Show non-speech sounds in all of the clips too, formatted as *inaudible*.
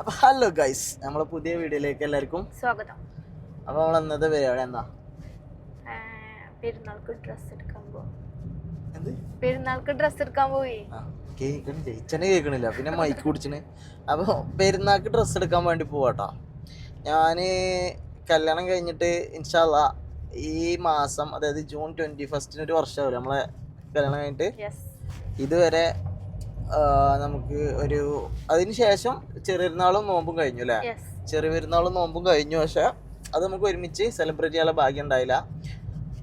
അപ്പൊ hello guys നമ്മളെ പുതിയ വീഡിയോയിലേക്ക് എല്ലാവർക്കും സ്വാഗതം. അപ്പൊ നമ്മൾ ഇന്നത്തെ പരിപാടി എന്താ? പെരുന്നാൾക്ക് ഡ്രസ് എടുക്കാൻ പോകും പെരുന്നാൾക്ക് ഡ്രസ് എടുക്കാൻ പോയി. കേൾക്കണ ജയിച്ചനെ കേൾക്കണില്ല പിന്നെ മൈക്ക് കുടിച്ചിന്. അപ്പൊ പെരുന്നാൾക്ക് ഡ്രസ് എടുക്കാൻ വേണ്ടി പോവാട്ടോ. ഞാൻ കല്യാണം കഴിഞ്ഞിട്ട് ഇൻഷാല്ല ഈ മാസം അതായത് ജൂൺ ട്വന്റി ഫസ്റ്റിന് ഒരു വർഷമാവില്ല നമ്മളെ കല്യാണം കഴിഞ്ഞിട്ട്? ഇതുവരെ നമുക്ക് ഒരു അതിനുശേഷം ശേഷം ചെറിയനാളും നോമ്പും കഴിഞ്ഞു അല്ലേ? ചെറിയ പെരുന്നാളും നോമ്പും കഴിഞ്ഞു പക്ഷെ അത് നമുക്ക് ഒരുമിച്ച് സെലിബ്രേറ്റ് ചെയ്യാനുള്ള ഭാഗ്യം ഉണ്ടായില്ല.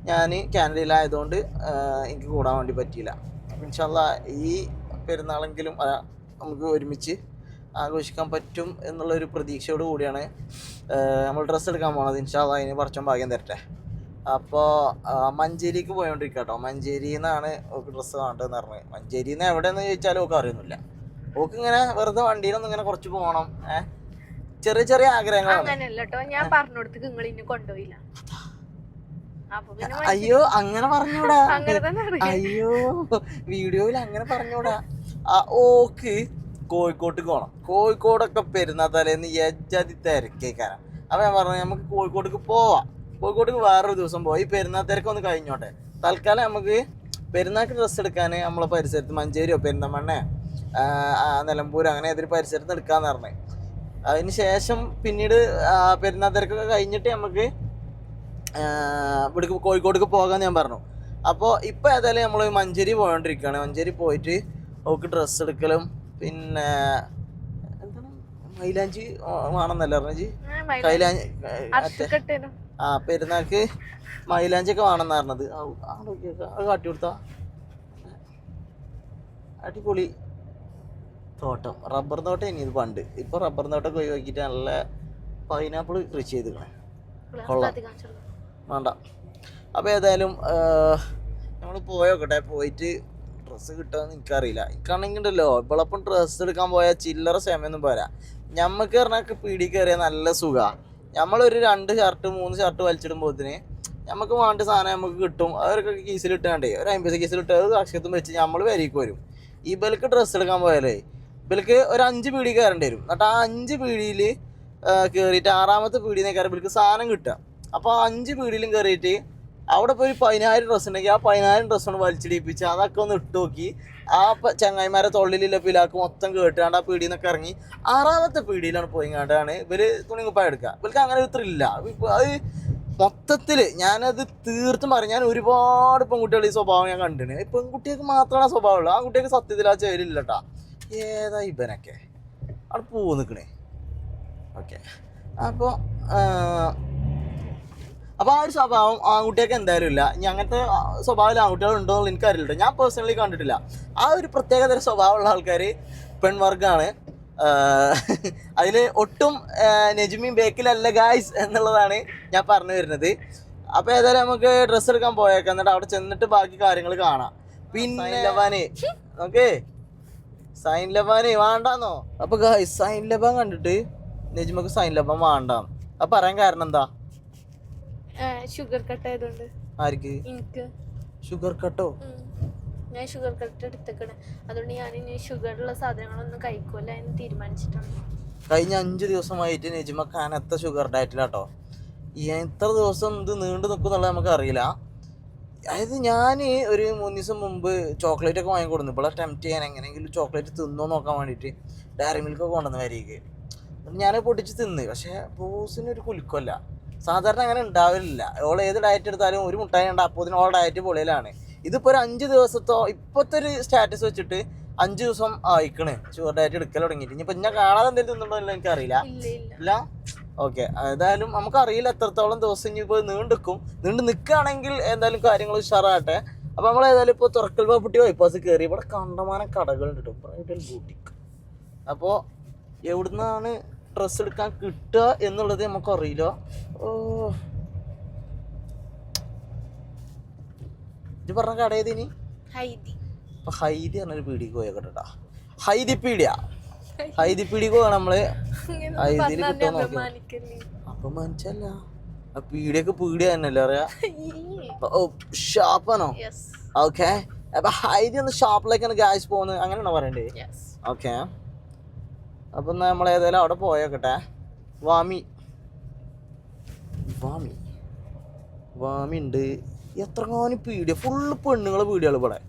ഞാൻ കാനഡയിലായതുകൊണ്ട് എനിക്ക് കൂടാൻ വേണ്ടി പറ്റിയില്ല. അപ്പം ഇൻഷാല്ല ഈ പെരുന്നാളെങ്കിലും നമുക്ക് ഒരുമിച്ച് ആഘോഷിക്കാൻ പറ്റും എന്നുള്ളൊരു പ്രതീക്ഷയോട് കൂടിയാണ് നമ്മൾ ഡ്രസ്സ് എടുക്കാൻ പോണത്. ഇൻഷാല്ല അതിന് കുറച്ചും ഭാഗ്യം തരട്ടെ. അപ്പോൾ മഞ്ചേരിക്ക് പോയോണ്ടിരിക്കുക കേട്ടോ മഞ്ചേരിയിൽ നിന്നാണ് ഓക്ക് ഡ്രസ്സ് വേണ്ടതെന്ന് പറഞ്ഞത് മഞ്ചേരിയിൽ നിന്ന് എവിടെയെന്ന് ചോദിച്ചാലും ഓക്ക് അറിയുന്നില്ല ഓക്ക് ഇങ്ങനെ വെറുതെ വണ്ടിയിലൊന്നും ഇങ്ങനെ കുറച്ച് പോകണം ഏഹ് ചെറിയ ചെറിയ ആഗ്രഹങ്ങളാണ്. അങ്ങനെയല്ല കേട്ടോ ഞാൻ പറഞ്ഞോടത്തേക്ക് നിങ്ങൾ ഇന്നെ കൊണ്ടുപോയില്ല. പിന്നെ അയ്യോ അങ്ങനെ പറഞ്ഞൂടാ. അയ്യോ വീഡിയോയിൽ അങ്ങനെ പറഞ്ഞൂടാ. ഓക്ക് കോഴിക്കോട്ട് പോകണം കോഴിക്കോടൊക്കെ പെരുന്നാ തലേന്ന് യജാതി തിരക്കേക്കാരം. അപ്പൊ ഞാൻ പറഞ്ഞു നമുക്ക് കോഴിക്കോട്ടേക്ക് പോവാം. കോഴിക്കോട്ടേക്ക് വേറൊരു ദിവസം പോയി. ഈ പെരുന്നാ തിരക്കൊന്ന് കഴിഞ്ഞോട്ടെ. തൽക്കാലം നമുക്ക് പെരുന്നാൾക്ക് ഡ്രസ്സ് എടുക്കാൻ നമ്മളെ പരിസരത്ത് മഞ്ചേരിയോ പെരുന്തമണ്ണ നിലമ്പൂർ അങ്ങനെ ഏതൊരു പരിസരത്ത് എടുക്കാന്ന് പറഞ്ഞു. അതിന് ശേഷം പിന്നീട് പെരുന്നാൾ തിരക്കൊക്കെ കഴിഞ്ഞിട്ട് നമുക്ക് ഇവിടേക്ക് കോഴിക്കോട്ടേക്ക് പോകാമെന്ന് ഞാൻ പറഞ്ഞു. അപ്പോൾ ഇപ്പോൾ ഏതായാലും നമ്മൾ മഞ്ചേരി പോയോണ്ടിരിക്കുകയാണ് മഞ്ചേരി പോയിട്ട് അവൾക്ക് ഡ്രസ്സ് എടുക്കലും പിന്നെ എന്താണ്? മൈലാഞ്ചി ആണെന്നല്ലേ പറഞ്ഞു കൈലാഞ്ചി ആ പെരുന്നാൾക്ക് മൈലാഞ്ചൊക്കെ വേണമെന്ന് പറഞ്ഞത്. അത് കാട്ടി കൊടുത്താ. അടിപൊളി തോട്ടം. റബ്ബർ തോട്ടം ഇനി ഇത് പണ്ട്. ഇപ്പൊ റബ്ബർ തോട്ടമൊക്കെ ഒഴിവാക്കിയിട്ട് നല്ല പൈനാപ്പിൾ കൃഷി ചെയ്തിരിക്കണേ. കൊള്ളാം. വേണ്ട. അപ്പോൾ ഏതായാലും നമ്മൾ പോയോക്കട്ടെ പോയിട്ട് ഡ്രസ്സ് കിട്ടുമെന്ന് എനിക്കറിയില്ല. എനിക്കാണെങ്കിൽ ഉണ്ടല്ലോ ഇപ്പോഴപ്പം ഡ്രസ്സ് എടുക്കാൻ പോയാൽ ചില്ലറ സമയമൊന്നും പോരാ. ഞമ്മക്ക് പറഞ്ഞാൽ പീടി കയറിയ നല്ല സുഖമാണ് നമ്മളൊരു രണ്ട് ഷർട്ട് മൂന്ന് ഷർട്ട് വലിച്ചിടുമ്പോഴത്തിന് നമുക്ക് വേണ്ട സാധനം നമുക്ക് കിട്ടും. അവരൊക്കെ കീസിലിട്ടാണ്ടേ ഒരു അമ്പത് കീസിലിട്ട് അത് അക്ഷയത്തും വെച്ച് നമ്മൾ വരിക്ക് വരും. ബൽക്ക് ഡ്രസ്സ് എടുക്കാൻ പോയാലേ ഇവർക്ക് ഒരു അഞ്ച് പീടി കയറേണ്ടി വരും. എന്നിട്ട് ആ അഞ്ച് പീടിയിൽ കയറിയിട്ട് ആറാമത്തെ പീടിയിൽ നിന്ന് കയറി ബൽക്ക് സാധനം കിട്ടുക. അപ്പോൾ ആ അഞ്ച് പീടിയിലും കയറിയിട്ട് അവിടെ പോയി പതിനായിരം ഡ്രസ്സ് ഉണ്ടെങ്കിൽ ആ പതിനായിരം ഡ്രസ്സ് കൊണ്ട് വലിച്ചിടിപ്പിച്ച് അതൊക്കെ ഒന്ന് ഇട്ട് നോക്കി. ആ ചങ്ങായിമാരെ തൊള്ളിലില്ല പിലാക്ക് മൊത്തം കേട്ടാണ്ട് ആ പീടിയിൽ നിന്നൊക്കെ ഇറങ്ങി. ആറാമത്തെ പീടിയിലാണ് പോയി കണ്ടാണ് ഇവർ തുണിങ്ങുപ്പായ എടുക്കുക ഇവർക്ക് അങ്ങനെ ഒരു ത്രില്ല അത് മൊത്തത്തിൽ ഞാനത് തീർത്തും പറയും ഞാൻ ഒരുപാട് പെൺകുട്ടികളുടെ ഈ സ്വഭാവം ഞാൻ കണ്ടിന്. പെൺകുട്ടികൾക്ക് മാത്രമാണ് ആ സ്വഭാവം ഉള്ളത് ആ കുട്ടികൾക്ക് സത്യത്തിൽ ആ ചേരില്ല കേട്ടാ ഏതാ ഇവനൊക്കെ? അവിടെ പൂ നിൽക്കണേ ഓക്കെ. അപ്പോൾ അപ്പോൾ ആ ഒരു സ്വഭാവം ആൺകുട്ടികൾക്ക് എന്തായാലും ഇല്ല. ഇനി അങ്ങനത്തെ സ്വഭാവം ആൺകുട്ടികൾ ഉണ്ടോ എന്ന് എനിക്കറിയില്ല. ഞാൻ പേഴ്സണലി കണ്ടിട്ടില്ല. ആ ഒരു പ്രത്യേകതര സ്വഭാവമുള്ള ആൾക്കാർ പെൺവർഗമാണ് അതിൽ ഒട്ടും ആ, ബേക്കിലല്ല ഗായ്സ് എന്നുള്ളതാണ് ഞാൻ പറഞ്ഞു വരുന്നത്. അപ്പോൾ ഏതായാലും നമുക്ക് ഡ്രസ്സ് എടുക്കാൻ പോയേക്കാം. എന്നിട്ട് അവിടെ ചെന്നിട്ട് ബാക്കി കാര്യങ്ങൾ കാണാം. പിന്നെ ഓക്കേ. സൈൻ ലബാന് വേണ്ടാന്നോ? അപ്പൊ ഗായ്സ് സൈൻ ലബാൻ കണ്ടിട്ട് നെജ്മക്ക് സൈൻ ലബാൻ വേണ്ടാന്ന്. അപ്പൊ പറയാൻ കാരണം എന്താ? ഷുഗർ കട്ട് ആയതുകൊണ്ട്. ആർക്ക്? എനിക്ക്. ഷുഗർ കട്ടോ ഞാൻ ഷുഗർ കട്ട് എടുത്തേക്കണ്. അതുകൊണ്ട് ഞാൻ ഇനി ഷുഗറുള്ള സാധനങ്ങളൊന്നും കഴിക്കൂല എന്ന് തീരുമാനിച്ചിട്ടുണ്ട് കഴിഞ്ഞ അഞ്ച് ദിവസമായിട്ട് നജ്മ കനത്ത ഷുഗർ ഡയറ്റിലാട്ടോ എത്ര ദിവസം ഇത് നീണ്ടു നിൽക്കുന്നുള്ളത് നമുക്ക് അറിയില്ല. അതായത് ഞാൻ ഒരു മൂന്ന് ദിവസം മുമ്പ് ചോക്ലേറ്റ് ഒക്കെ വാങ്ങി കൊടുന്നു. ഇപ്പോൾ അറ്റംപ്റ്റ് ചെയ്യാൻ എങ്ങനെയെങ്കിലും ചോക്ലേറ്റ് തിന്നോ നോക്കാൻ വേണ്ടിയിട്ട് ഡയറി മിൽക്ക് ഒക്കെ കൊണ്ടുവന്ന് വരികയ്ക്ക് ഞാൻ പൊട്ടിച്ച് തിന്ന്. പക്ഷേ ബോസിന് ഒരു കുലുക്കമല്ല. സാധാരണ അങ്ങനെ ഉണ്ടാവില്ല ഓൾ ഏത് ഡയറ്റ് എടുത്താലും ഒരു മുട്ടായി ഉണ്ട് അപ്പോൾ ഓൾ ഡയറ്റ് പൊളിയിലാണ്. ഇതിപ്പോൾ ഒരു അഞ്ച് ദിവസത്തോ ഇപ്പോഴത്തെ ഒരു സ്റ്റാറ്റസ് വെച്ചിട്ട് അഞ്ച് ദിവസം ആയിക്കണ്. ഷുഗർ ഡയറ്റ് എടുക്കൽ തുടങ്ങിയിട്ട്. ഇനിയിപ്പോൾ ഞാൻ കാണാതെ എന്തെങ്കിലും തിന്നുണ്ടോ എന്ന് എനിക്കറിയില്ല. ഇല്ല ഓക്കെ ഏതായാലും നമുക്കറിയില്ല എത്രത്തോളം ദിവസം ഇനിയിപ്പോൾ നീണ്ടിക്കും നീണ്ടു നിൽക്കുകയാണെങ്കിൽ എന്തായാലും കാര്യങ്ങൾ ഉഷാറാകട്ടെ. അപ്പോൾ നമ്മൾ ഏതായാലും ഇപ്പോൾ തുറക്കൽ പാപ്പുട്ടി ബൈപ്പാസ് കയറി ഇവിടെ കണ്ടമാനം കടകളുണ്ട് കേട്ടോ ബ്രൈഡൽ ബൂട്ടിക്ക് അപ്പോൾ എവിടുന്നാണ് ഡ്രസ്സ് എടുക്കാൻ കിട്ടുക എന്നുള്ളത് നമുക്കറിയില്ല. ഓ. ഇത് പറഞ്ഞ കട ഏതിനി ഹൈദി. ഹൈദി പറഞ്ഞൊരു പീടിക്ക് കേട്ടോ ഹൈദി പീടിയ. ഹൈദി പീടിക്ക് പോകണം നമ്മൾ. ഇങ്ങനെ കിട്ടാൻ നോക്കി മനസ്സല്ല ആ പീടിയൊക്കെ പീടിയ തന്നെയല്ലേ അറിയാ? *laughs* ഓ ഷാപ്പാണോ ഓക്കെ അപ്പൊ ഹൈദി ഒന്ന് ഷാപ്പിലേക്കാണ് ഗ്യാസ് പോകുന്നത്. അങ്ങനെയാണോ പറയണ്ടേ. ഓക്കെ അപ്പം എന്നാൽ നമ്മൾ ഏതായാലും അവിടെ പോയോക്കട്ടെ. വാമി. വാമി. വാമി ഉണ്ട് എത്രങ്ങാനും പീഡിയ. ഫുള്ള് പെണ്ണുങ്ങളെ പീഡിയാണ് ഇവിടെ.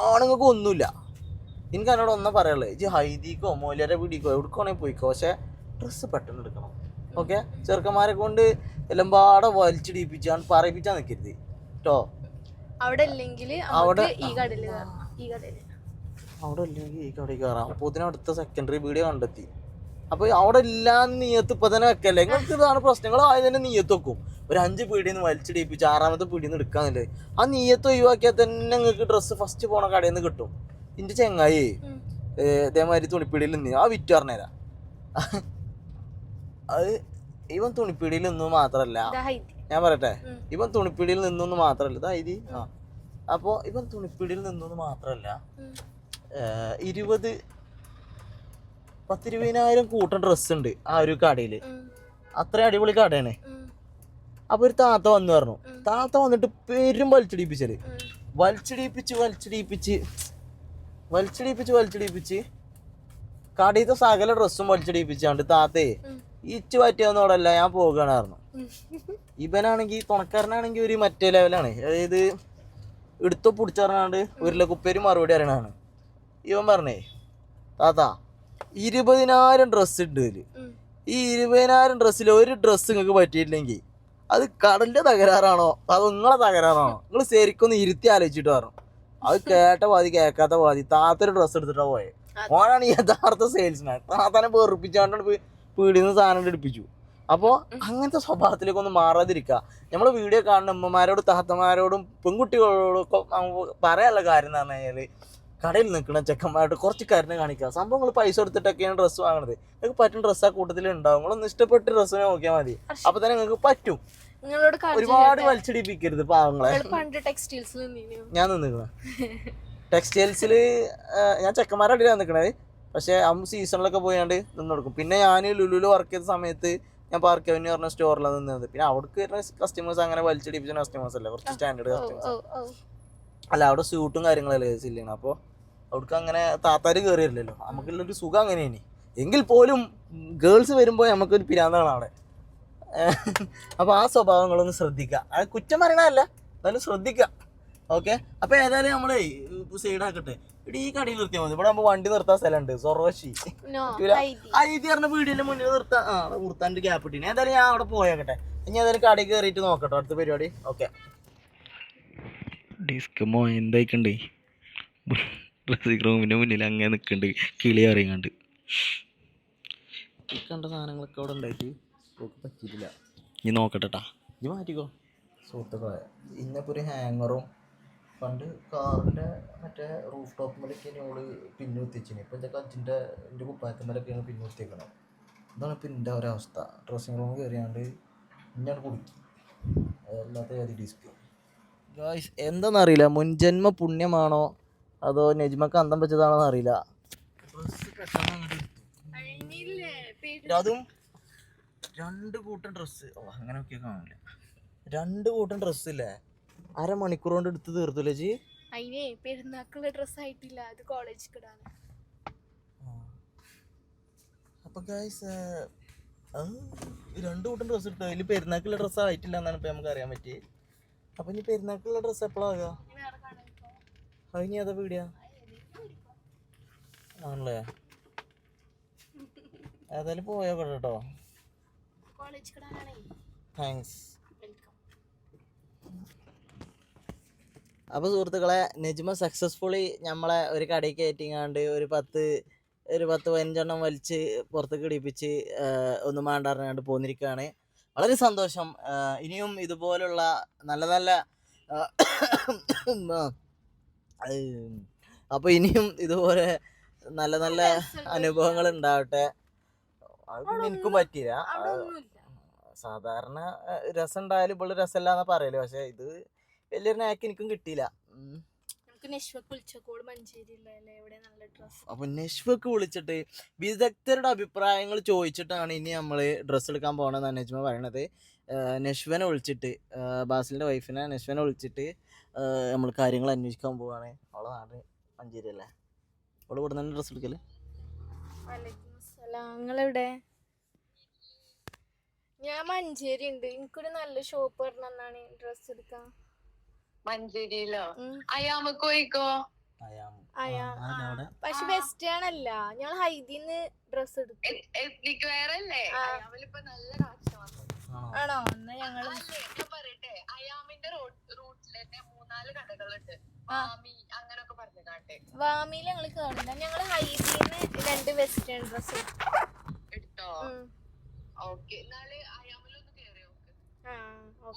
ആണുങ്ങൾക്ക് ഒന്നുമില്ല. എനിക്ക് എന്നോട് ഒന്നും പറയാനുള്ളത് ഇജ്ജ് ഹൈദിക്കോ മോലിയാരെ പീടിക്കോ എവിടെക്കാണെങ്കിൽ പോയിക്കോ. പക്ഷെ ഡ്രസ്സ് പെട്ടെന്ന് എടുക്കണം. ഓക്കെ ചെറുക്കന്മാരെ കൊണ്ട് എല്ലാം പാടെ വലിച്ചിടിപ്പിച്ചാണ് പറയിപ്പിച്ചാൽ നിൽക്കരുത് കേട്ടോ അവിടെ ഇല്ലെങ്കിൽ അവിടെ- ഈ കടലിൽ ഈ കടയിൽ അവിടെ ഇല്ലെങ്കിൽ ഈ കടയിൽ കയറാം. അപ്പോൾ ഇതിനടുത്ത സെക്കൻഡറി വീഡിയോ കണ്ടെത്തി. അപ്പോൾ അവിടെ ഇല്ലാന്ന് നീയത്ത് ഇപ്പൊ തന്നെ വെക്കല്ലേ? നിങ്ങൾക്ക് ഇതാണ് പ്രശ്നങ്ങൾ. ആദ്യം തന്നെ നീയത്ത് വെക്കും. ഒരു അഞ്ച് പീടിയിൽ നിന്ന് വലിച്ചിടിപ്പിച്ച് ആറാമത്തെ പീടിയിൽ നിന്ന് എടുക്കാന്നില്ലേ ആ നീയത്ത് ഒഴിവാക്കിയാൽ തന്നെ നിങ്ങൾക്ക് ഡ്രസ്സ് ഫസ്റ്റ് പോണ കടയിൽ നിന്ന് കിട്ടും. ഇന്റെ ചെങ്ങായി ഇതേമാതിരി തുണിപ്പീടിയിൽ നിന്ന്. ആ വിറ്റ് പറഞ്ഞുതരാം അത് ഇവൻ തുണിപ്പീടിയിൽ നിന്നു മാത്രല്ല. ഞാൻ പറയട്ടെ? ഇവൻ തുണിപ്പീടിയിൽ നിന്നു മാത്രല്ല. ഇതായത് ആ. അപ്പോൾ ഇവൻ തുണിപ്പീടിയിൽ നിന്നു മാത്രല്ല. ഇരുപത് പത്തിരുപതിനായിരം കൂട്ടം ഡ്രസ്സ് ഉണ്ട് ആ ഒരു കടയിൽ അത്ര അടിപൊളി കടയാണ്. അപ്പൊ ഒരു താത്ത വന്നു പറഞ്ഞു. താത്ത വന്നിട്ട് പേരും വലിച്ചടിപ്പിച്ചത് വലിച്ചടിപ്പിച്ച് വലിച്ചിടിപ്പിച്ച് വലിച്ചിടിപ്പിച്ച് വലിച്ചിടിപ്പിച്ച് കടയിലത്തെ സകല ഡ്രസ്സും വലിച്ചിടിപ്പിച്ചാണ്ട് താത്തേ. ഇച്ച് പറ്റിയെന്നോടല്ല ഞാൻ പോകുകയാണായിരുന്നു ഉം. ഇവനാണെങ്കിൽ തുണക്കാരനാണെങ്കിൽ ഒരു മറ്റേ ലെവലാണ് അതായത് എടുത്തോ പിടിച്ചറിഞ്ഞാണ്ട് ഉരുളക്കുപ്പേര് മറുപടി അറിയണാണ് ഇവൻ പറഞ്ഞേ താത്ത ഇരുപതിനായിരം ഡ്രസ്സ് ഉണ്ട് ഇതിൽ. ഈ ഇരുപതിനായിരം ഡ്രസ്സിൽ ഒരു ഡ്രസ്സ് നിങ്ങൾക്ക് പറ്റിയിട്ടില്ലെങ്കിൽ അത് കടലിന്റെ തകരാറാണോ? അത് നിങ്ങളെ തകരാറാണോ? നിങ്ങൾ ശരിക്കൊന്ന് ഇരുത്തി ആലോചിച്ചിട്ട് പറഞ്ഞു അത് കേട്ട പാതി കേൾക്കാത്ത പാതി താത്തൊരു ഡ്രസ്സ് എടുത്തിട്ടാ പോയെ. ഓനാണ് യഥാർത്ഥ സെയിൽസ്മാൻ താത്തനെ വെറുപ്പിച്ചാണ്ട് പീടിന്ന് സാധനം എടുപ്പിച്ചു. അപ്പോൾ അങ്ങനത്തെ സ്വഭാവത്തിലേക്ക് ഒന്ന് മാറാതിരിക്കുക നമ്മൾ വീഡിയോ കാണുന്ന അമ്മമാരോടും താത്തമാരോടും പെൺകുട്ടികളോടും ഒക്കെ നമുക്ക് പറയാനുള്ള കാര്യം എന്ന് പറഞ്ഞു കഴിഞ്ഞാൽ കടയിൽ നിൽക്കുന്ന ചെക്കന്മാരോട് കുറച്ച് കരുണ കാണിക്കുക. സംഭവം നിങ്ങൾ പൈസ കൊടുത്തിട്ടൊക്കെയാണ് ഡ്രസ്സ് വാങ്ങണത്. നിങ്ങൾക്ക് പറ്റുന്ന ഡ്രസ്സ് ആ കൂട്ടത്തിൽ ഉണ്ടാവും. നിങ്ങളൊന്ന് ഇഷ്ടപ്പെട്ട ഡ്രസ്സിനെ നോക്കിയാൽ മതി. അപ്പൊ തന്നെ നിങ്ങൾക്ക് പറ്റും. നിങ്ങളോട് ഒരുപാട് വലിച്ചടിപ്പിക്കരുത് പാവങ്ങളെ. പണ്ട് ടെക്സ്റ്റൈൽസിൽ ഞാൻ നിന്നിക്കണ. *laughs* ടെക്സ്റ്റൈൽസിൽ ഞാൻ ചെക്കന്മാരുടെ അടിയിലാണ് നിൽക്കണത് പക്ഷേ ആ സീസണിലൊക്കെ പോയാണ്ട് നിന്ന് കൊടുക്കും പിന്നെ ഞാൻ ലുലുൽ വർക്ക് ചെയ്ത സമയത്ത് ഞാൻ പാർക്ക് അവന്യൂ പറഞ്ഞ സ്റ്റോറിലാണ് നിന്നത്. പിന്നെ അവിടേക്ക് വരുന്ന കസ്റ്റമേഴ്സ് അങ്ങനെ വലിച്ചിടിപ്പിച്ച കസ്റ്റമേഴ്സ് അല്ല? കുറച്ച് സ്റ്റാൻഡേർഡ് കസ്റ്റമേഴ്സ് അല്ല അവിടെ സ്യൂട്ടും കാര്യങ്ങളല്ലേ സില്ലാണ് അപ്പോൾ അവിടേക്ക് അങ്ങനെ താത്താര് കയറിയില്ലല്ലോ നമുക്കുള്ളൊരു സുഖം അങ്ങനെയാണ്. എങ്കിൽ പോലും ഗേൾസ് വരുമ്പോൾ നമുക്കൊരു പിരാന്താണ് അവിടെ. *laughs* അപ്പോൾ ആ സ്വഭാവങ്ങളൊന്ന് ശ്രദ്ധിക്കുക. അത് കുറ്റം പറയണതല്ല എന്നാലും ശ്രദ്ധിക്കുക. ഓക്കെ? അപ്പോൾ ഏതായാലും സൈഡ് സൈഡാക്കട്ടെ ഇവിടെ ഈ കടയിൽ നിർത്തിയാൽ മതി. ഇവിടെ ആകുമ്പോൾ വണ്ടി നിർത്താൻ സ്ഥലമുണ്ട്. ആ ഇത് പറഞ്ഞ വീടിന്റെ മുന്നിൽ നിർത്താൻ ആ അവിടെ നിർത്താന്റെ ഗ്യാപ്പ് ഇട്ടിന്. ഏതായാലും ഞാൻ അവിടെ പോയേക്കട്ടെ. ഇനി ഏതായാലും കടയിൽ കയറിയിട്ട് നോക്കട്ടോ. അടുത്ത പരിപാടി. ഓക്കെ. ഡിസ്ക് മോ എന്തായിക്കണ്ടേ? ഡ്രസ്സിംഗ് റൂമിന്റെ മുന്നിൽ അങ്ങനെ നിൽക്കുന്നുണ്ട് കിളി അറിയാണ്ട് ഈ കണ്ട സാധനങ്ങളൊക്കെ അവിടെ ഉണ്ടായിട്ട് ഓക്ക് പറ്റിയിട്ടില്ല. ഇനി നോക്കട്ടെട്ടാ ഇനി മാറ്റിക്കോ. സുഹൃത്തുക്കളെ ഇന്നിപ്പോൾ ഒരു ഹാങ്ങറും പണ്ട് കാറിന്റെ മറ്റേ റൂഫ് ടോപ്പിലൊക്കെ ഓൾ പിന്നു കുത്തിച്ചിന്. ഇപ്പം എന്റെ കജിന്റെ എന്റെ കുപ്പായത്തിന്മേലൊക്കെയാണ് പിന്നു കുത്തിയേക്കണത് ഇതാണ് ഇപ്പം എന്റെ ഒരവസ്ഥ. ഡ്രസ്സിങ് റൂം കയറിയാണ്ട് ഇന്നാണ് കുടുക്കി അതല്ലാത്ത ഏത് ഡിസ്ക് ഗായ്സ് എന്താണെന്നറിയില്ല മുൻജന്മ പുണ്യമാണോ? അതോ നെജ്മക്ക് അന്തം വെച്ചതാണോ ഡ്രസ്സ് പിന്നെ അതും രണ്ട് കൂട്ടം ഡ്രസ്സ് ഓ അങ്ങനെയൊക്കെ കാണില്ല രണ്ട് കൂട്ടം ഡ്രസ്സ് ഇല്ലേ? അരമണിക്കൂർ കൊണ്ട് എടുത്ത് തീർത്തില്ലേ ജി? അതിനെ പെരുന്നാക്കുള്ള ഡ്രസ് ആയിട്ടില്ല. അത് കോളേജ് കിടാണ് അപ്പൊ ഗായ്സ് രണ്ട് കൂട്ടം ഡ്രസ്സ് എടുത്തു അതിൽ പെരുന്നാക്കുള്ള ഡ്രസ്സ് ആയിട്ടില്ല എന്നാണ് ഇപ്പൊ നമുക്ക് അറിയാൻ പറ്റി അപ്പൊ ഇനി പെരുന്നാക്കുള്ള ഡ്രസ്സ് എപ്പോഴാകുക അത് ഇനി ഏതാ വീടിയാ ആണല്ലേ? ഏതായാലും പോയോ കേട്ടോ താങ്ക്സ് അപ്പോൾ സുഹൃത്തുക്കളെ നെജ്മ സക്സസ്ഫുള്ളി നമ്മളെ ഒരു കടയിൽ കയറ്റിങ്ങാണ്ട് ഒരു പത്ത് ഒരു പത്ത് പതിനഞ്ചെണ്ണം വലിച്ച് പുറത്തേക്ക് ഇടിപ്പിച്ച് ഒന്നും മാണ്ടാറിനാണ്ട് പോന്നിരിക്കുകയാണ് വളരെ സന്തോഷം. ഇനിയും ഇതുപോലുള്ള നല്ല നല്ല അപ്പോൾ ഇനിയും ഇതുപോലെ നല്ല നല്ല അനുഭവങ്ങൾ ഉണ്ടാവട്ടെ. അത് പിന്നെ എനിക്കും പറ്റില്ല സാധാരണ രസം ഉണ്ടായാലും ഇപ്പോൾ രസമില്ല എന്നാ പറയൽ. പക്ഷെ ഇത് വലിയൊരു നാക്ക് എനിക്കും കിട്ടിയില്ല. നമുക്ക് നെഷ്വക്ക് വിളിച്ചോക്കോട് മഞ്ചേരിയിലല്ലേ എവിടെ നല്ല ഡ്രസ് അപ്പൊ നെഷ്വക്ക് വിളിച്ചിട്ട് വിദഗ്ധരുടെ അഭിപ്രായങ്ങൾ ചോദിച്ചിട്ടാണ് ഇനി നമ്മൾ ഡ്രസ്സ് എടുക്കാൻ പോകണമെന്ന് അനേജ്മ പറയണത്. നെഷ്വനെ വിളിച്ചിട്ട് ബാസിലിന്റെ വൈഫിനെ നെഷ്വനെ വിളിച്ചിട്ട് നമ്മൾ കാര്യങ്ങൾ അന്വേഷിക്കാൻ പോവാണ്. അവളെ നാട് മഞ്ചേരി അല്ലേ അവൾ ഇവിടെ തന്നെ ഡ്രസ്സ് എടുക്കൽ നിങ്ങളെവിടെ? ഞാൻ മഞ്ചേരി ഉണ്ട് എനിക്കൊരു നല്ല ഷോപ്പ് പറഞ്ഞാണ് ഡ്രസ് എടുക്കാൻ. മഞ്ചേരിയിലോ അയാമ്. അവിടെ? പക്ഷെ വെസ്റ്റേൺ അല്ല ഞങ്ങൾ ഹൈദിന്ന് ഡ്രസ് എടുത്തു. എത്നിക് വെയർ അല്ലേ. അയാമിലിപ്പോ നല്ല ആണോ? ആണോ? എന്നാ ഞങ്ങൾ പറയട്ടെ. അയാമിന്റെ റൂട്ടിൽ തന്നെ മൂന്നാൽ കടകളുണ്ട്. വാമി അങ്ങനൊക്കെ പറഞ്ഞു കാട്ടെ. വാമിയിൽ ഞങ്ങൾ കേറില്ല ഞങ്ങൾ ഹൈദിന്ന് രണ്ട് വെസ്റ്റേൺ ഡ്രസ് എടുത്തോ. ഓക്കെ. എന്നാൽ അയാമിലൊന്ന് കേറി നോക്ക്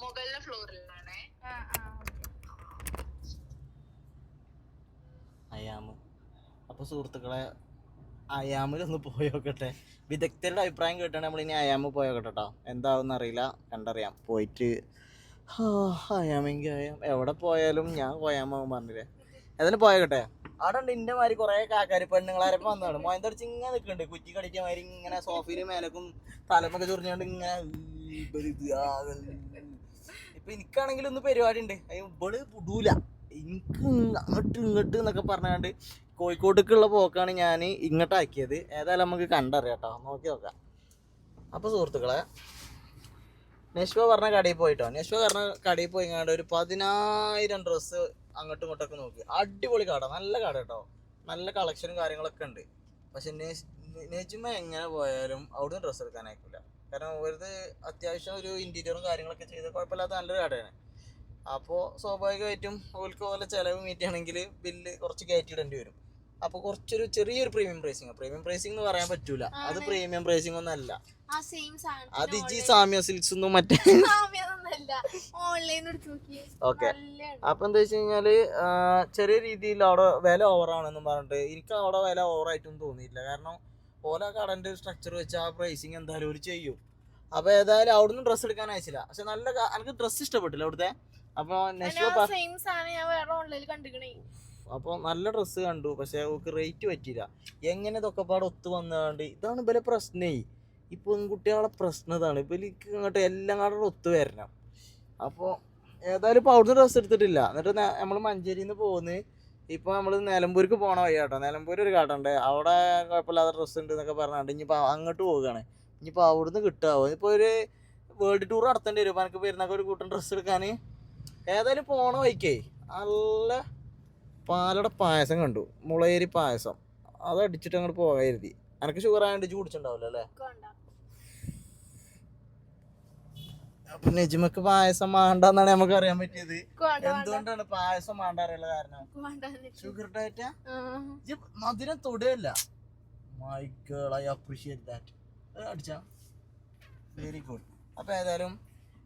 മുകളിലെ ഫ്ലോറിലാണേ. ആ ആ ഓക്കെ അയാമ് അപ്പൊ സുഹൃത്തുക്കളെ അയാമിലൊന്ന് പോയോക്കട്ടെ വിദഗ്ധരുടെ അഭിപ്രായം കേട്ടാണ് നമ്മൾ ഇനി അയാമ് പോയോക്കട്ടെ കേട്ടോ എന്താവുന്ന അറിയില്ല. കണ്ടറിയാം. പോയിട്ട് അയാമെങ്കിൽ അയാം എവിടെ പോയാലും ഞാൻ പോയാമാവും പറഞ്ഞില്ലേ? ഏതായാലും പോയോക്കട്ടെ അവിടെ ഉണ്ട് ഇന്റെ മാതിരി കുറെ കാക്കാരി പെണ്ണുങ്ങളാരപ്പം വന്നതാണ്. മോയന്തടിച്ച് ഇങ്ങനെ നിൽക്കുന്നുണ്ട് കുറ്റി കടിച്ച മാതിരി ഇങ്ങനെ സോഫയിൽ മേലക്കും തലമൊക്കെ ചൊറിഞ്ഞോണ്ട് ഇങ്ങനെ ഇപ്പൊ എനിക്കാണെങ്കിൽ ഒന്ന് പരിപാടി ഉണ്ട്. ഇവൾ വിടൂല എനിക്ക് അങ്ങോട്ട് ഇങ്ങോട്ട് എന്നൊക്കെ പറഞ്ഞാണ്ട് കോഴിക്കോട്ടേക്കുള്ള പോക്കാണ് ഞാൻ ഇങ്ങോട്ടാക്കിയത്. ഏതായാലും നമുക്ക് കണ്ടറിയാം കേട്ടോ നോക്കി നോക്കാം. അപ്പോൾ സുഹൃത്തുക്കളെ നെഷ്വ പറഞ്ഞ കടയിൽ പോയിട്ടോ? നെഷ്വ പറഞ്ഞ കടയിൽ പോയി കണ്ട ഒരു പതിനായിരം ഡ്രസ്സ് അങ്ങോട്ടും ഇങ്ങോട്ടൊക്കെ നോക്കി. അടിപൊളി കട. നല്ല കട കേട്ടോ നല്ല കളക്ഷനും കാര്യങ്ങളൊക്കെ ഉണ്ട്. പക്ഷെ നെജ്മ എങ്ങനെ പോയാലും അവിടുന്ന് ഡ്രസ്സ് എടുക്കാനായിക്കില്ല കാരണം വെറുതെ അത്യാവശ്യം ഒരു ഇന്റീരിയറും കാര്യങ്ങളൊക്കെ ചെയ്ത് കുഴപ്പമില്ലാത്ത നല്ലൊരു കടയാണ്. അപ്പോൾ സ്വാഭാവികമായിട്ടും ഓൽക്ക് പോലെ ചിലവ് മീറ്റ് ആണെങ്കിൽ ബില്ല് കുറച്ച് കയറ്റിയിടേണ്ടി വരും. അപ്പോൾ കുറച്ചൊരു ചെറിയൊരു പ്രീമിയം പ്രൈസിങ് പ്രീമിയം പ്രൈസിംഗ് എന്ന് പറയാൻ പറ്റൂല. അത് പ്രീമിയം പ്രൈസിംഗ് ഒന്നും അല്ല. അത് ജി സാമ്യ സിൽക്സ് ഒന്നും മറ്റേ ഓക്കെ. അപ്പൊ എന്താ വെച്ച് കഴിഞ്ഞാൽ ചെറിയ രീതിയിൽ അവിടെ വില ഓവറാണെന്നും പറഞ്ഞിട്ട് എനിക്ക് അവിടെ വില ഓവറായിട്ടും തോന്നിയില്ല കാരണം ഓല കടന്റെ സ്ട്രക്ചർ വെച്ച് ആ പ്രൈസിങ് എന്തായാലും ഒരു ചെയ്യും. അപ്പൊ ഏതായാലും അവിടുന്ന് ഡ്രസ്സ് എടുക്കാൻ അയച്ചില്ല. പക്ഷെ നല്ല എനിക്ക് ഡ്രസ്സ് ഇഷ്ടപ്പെട്ടില്ല അവിടുത്തെ. അപ്പൊ നെക്സ്റ്റ് സെയിം സാധനം ഞാൻ വേറെ ഓൺലൈനിൽ കണ്ടിക്കണേ. അപ്പോൾ നല്ല ഡ്രസ് കണ്ടു. പക്ഷെ അവൾക്ക് റേറ്റ് പറ്റിയില്ല. എങ്ങനെ ഇതൊക്കെ പാടെ ഒത്തു വന്നാണ്ട് ഇതാണ് ഇവലെ പ്രശ്നേ. ഈ പെൺകുട്ടികളെ പ്രശ്നം ഇതാണ്. ഇവലിക്ക് ഇങ്ങോട്ട് എല്ലാം കൂടെ ഒത്തു വരണം. അപ്പോൾ ഏതായാലും ഇപ്പോൾ അവിടുന്ന് ഡ്രസ്സ് എടുത്തിട്ടില്ല. എന്നിട്ട് നമ്മൾ മഞ്ചേരിയിൽ നിന്ന് പോകുന്നു ഇപ്പോൾ നമ്മൾ നിലമ്പൂർക്ക് പോകണ വഴി കേട്ടോ നിലമ്പൂർ ഒരു കട ഉണ്ട്. അവിടെ കുഴപ്പമില്ലാത്ത ഡ്രസ്സ് ഉണ്ട് എന്നൊക്കെ പറഞ്ഞാണ്ട് ഇനിയിപ്പോൾ അങ്ങോട്ട് പോവുകയാണ്. ഇനിയിപ്പോൾ അവിടുന്ന് കിട്ടാവോ? ഇപ്പോൾ ഒരു വേൾഡ് ടൂർ നടത്തേണ്ടി വരും. അപ്പോൾ എനിക്ക് പെരുന്നാൾക്ക് ഒരു കൂട്ടം ഡ്രസ്സ് എടുക്കാൻ ഏതായാലും പോണ വഴിക്കേ നല്ല പാലട പായസം കണ്ടു. മുളയേരി പായസം. അത് അടിച്ചിട്ട് അങ്ങോട്ട് പോകാൻ കരുതി എനിക്ക് ഷുഗർ ആയതുകൊണ്ട് ഇജ്ജ് കുടിച്ചിട്ടുണ്ടാവില്ല അല്ലേ? അപ്പൊ നെജിമക്ക് പായസം വേണ്ടെന്നാണ് നമുക്ക് അറിയാൻ പറ്റിയത്. എന്തുകൊണ്ടാണ് പായസം വേണ്ട അറിയുള്ള കാരണം? ഷുഗർ ഡയറ്റാ മധുരം തൊടുകയല്ല. My girl I appreciate that അടിച്ചാ. വെരി ഗുഡ് അപ്പൊ ഏതായാലും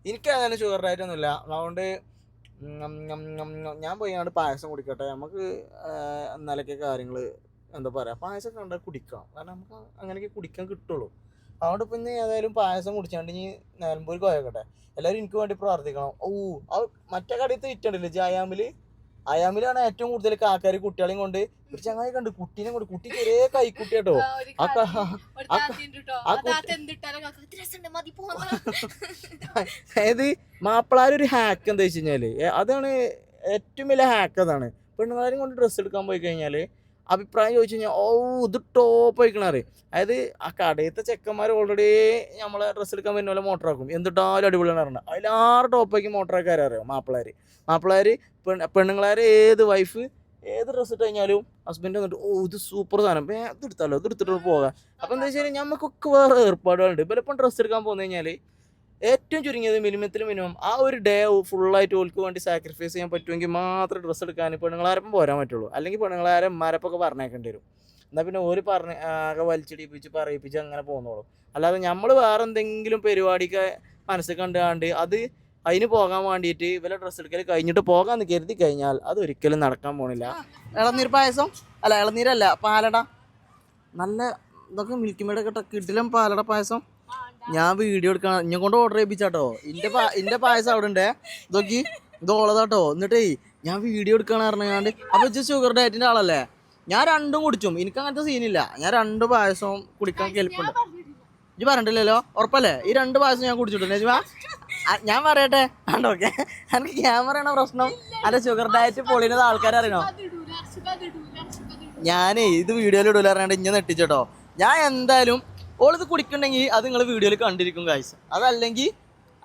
എനിക്ക് ഏതായാലും ഷുഗർ ഡയറ്റ് ഒന്നുമില്ല. അതുകൊണ്ട് ഞാൻ പോയി അങ്ങോട്ട് പായസം കുടിക്കട്ടെ. നമുക്ക് എന്നാലൊക്കെ കാര്യങ്ങൾ എന്താ പറയുക പായസം കണ്ടാൽ കുടിക്കാം. കാരണം നമുക്ക് അങ്ങനെയൊക്കെ കുടിക്കാൻ കിട്ടുള്ളൂ. അതുകൊണ്ട് പിന്നെ ഏതായാലും പായസം കുടിച്ചാണ്ട് ഇനി നിലമ്പൂർക്ക് പോയേക്കട്ടെ. എല്ലാവരും എനിക്ക് വേണ്ടി പ്രാർത്ഥിക്കണം. ഓ അത് മറ്റേ കടയിൽ വിറ്റുണ്ടല്ലേ ജയാമിൽ? അയാമിലാണ് ഏറ്റവും കൂടുതൽ കാക്കാര് കുട്ടികളെയും കൊണ്ട് ഒരു ചങ്ങായി കണ്ട് കുട്ടീനെ കൊണ്ട് കുട്ടി ചെറിയ കൈക്കുട്ടി കേട്ടോ. അതായത് മാപ്പിളാരൊരു ഹാക്ക് എന്താ വെച്ച് കഴിഞ്ഞാൽ അതാണ് ഏറ്റവും വലിയ ഹാക്ക് അതാണ്. പെണ്ണുങ്ങളാരും കൊണ്ട് ഡ്രസ്സ് എടുക്കാൻ പോയി കഴിഞ്ഞാൽ അഭിപ്രായം ചോദിച്ചു കഴിഞ്ഞാൽ ഓ ഇത് ടോപ്പ് ആയിക്കണാറ് അതായത് ആ കടയത്തെ ചെക്കന്മാർ ഓൾറെഡി നമ്മളെ ഡ്രസ്സ് എടുക്കാൻ പറ്റുന്ന പോലെ മോട്ടറാക്കും എന്തിട്ടാലും അടിപൊളിയാണ് അറിയണം അതിലാറ് ടോപ്പാക്കി മോട്ടറാക്കാർ അറിയാം? മാപ്പിളാർ മാപ്പിളാർ പെൺ പെണ്ണുങ്ങളാർ ഏത് വൈഫ് ഏത് ഡ്രസ്സ് ഇട്ട് കഴിഞ്ഞാലും ഹസ്ബൻഡ് വന്നിട്ട് ഓ ഇത് സൂപ്പർ സാധനം. ഏ ഇത് എടുത്താലോ? എടുത്തിട്ട് പോകാം. അപ്പം എന്താ വെച്ച് കഴിഞ്ഞാൽ നമുക്കൊക്കെ വേറെ ഏർപ്പാടുകളുണ്ട്. ഇപ്പം ഡ്രസ്സ് എടുക്കാൻ പോകുന്ന കഴിഞ്ഞാൽ ഏറ്റവും ചുരുങ്ങിയത് മിനിമത്തിൽ മിനിമം ആ ഒരു ഡേ ഫുള്ളായിട്ട് ഓൾക്ക് വേണ്ടി സാക്രിഫൈസ് ചെയ്യാൻ പറ്റുമെങ്കിൽ മാത്രമേ ഡ്രസ്സ് എടുക്കാൻ പെണ്ണുങ്ങളാരപ്പം പോരാൻ പറ്റുള്ളൂ. അല്ലെങ്കിൽ പെണ്ണുങ്ങളാരെ ഉമ്മാരപ്പൊക്കെ പറഞ്ഞേക്കേണ്ടി വരും. എന്നാൽ പിന്നെ ഒരു പറഞ്ഞ് ആകെ വലിച്ചിടിപ്പിച്ച് പറയിപ്പിച്ച് അങ്ങനെ പോകുന്നോളൂ അല്ലാതെ നമ്മൾ വേറെ എന്തെങ്കിലും പരിപാടിക്ക് മനസ്സിൽ കണ്ടുകാണ്ട് അത് അതിന് പോകാൻ വേണ്ടിയിട്ട് ഇവരെ ഡ്രസ്സ് എടുക്കൽ കഴിഞ്ഞിട്ട് പോകാമെന്ന് കരുതി കഴിഞ്ഞാൽ അത് ഒരിക്കലും നടക്കാൻ പോണില്ല. ഇളനീർ പായസം? അല്ല ഇളനീരല്ല പാലട. നല്ല ഇതൊക്കെ മിൽക്ക് മേഡ് ഒക്കെ കിട്ടിലും പാലട പായസം. ഞാൻ വീഡിയോ എടുക്കണം. ഇന്നെ കൊണ്ട് ഓർഡർ ചെയ്യിപ്പിച്ചാട്ടോ. ഇന്റെ ഇന്റെ പായസം അവിടെ ഉണ്ടേ ഇതൊക്കെ ഇത് ഓളതാട്ടോ എന്നിട്ടേ ഞാൻ വീഡിയോ എടുക്കണം പറഞ്ഞാണ്ട് അപ്പൊ ഇജ്ജ് ഷുഗർ ഡയറ്റിന്റെ ആളല്ലേ? ഞാൻ രണ്ടും കുടിച്ചും. എനിക്ക് അങ്ങനത്തെ സീനില്ല ഞാൻ രണ്ട് പായസവും കുടിക്കാൻ കേൾപ്പുണ്ട് ഇജ്ജ് പറഞ്ഞിട്ടില്ലല്ലോ? ഉറപ്പല്ലേ? ഈ രണ്ട് പായസം ഞാൻ കുടിച്ചിട്ടുണ്ട്. നജ്മ? ഞാൻ പറയട്ടെ? ഓക്കെ. എനിക്ക് ക്യാമറ ആണോ പ്രശ്നം. അല്ല ഷുഗർ ഡയറ്റ് പൊളിയുന്നത് ആൾക്കാരെ അറിയണോ? ഞാനേ ഇത് വീഡിയോയിൽ ഇടൂല അറിയാണ്ട് ഇങ്ങനെ നെട്ടിച്ചോട്ടോ ഞാൻ എന്തായാലും ഓളിത് കുടിക്കണ്ടെങ്കിൽ അത് നിങ്ങൾ വീഡിയോയിൽ കണ്ടിരിക്കും കാഴ്ച അതല്ലെങ്കിൽ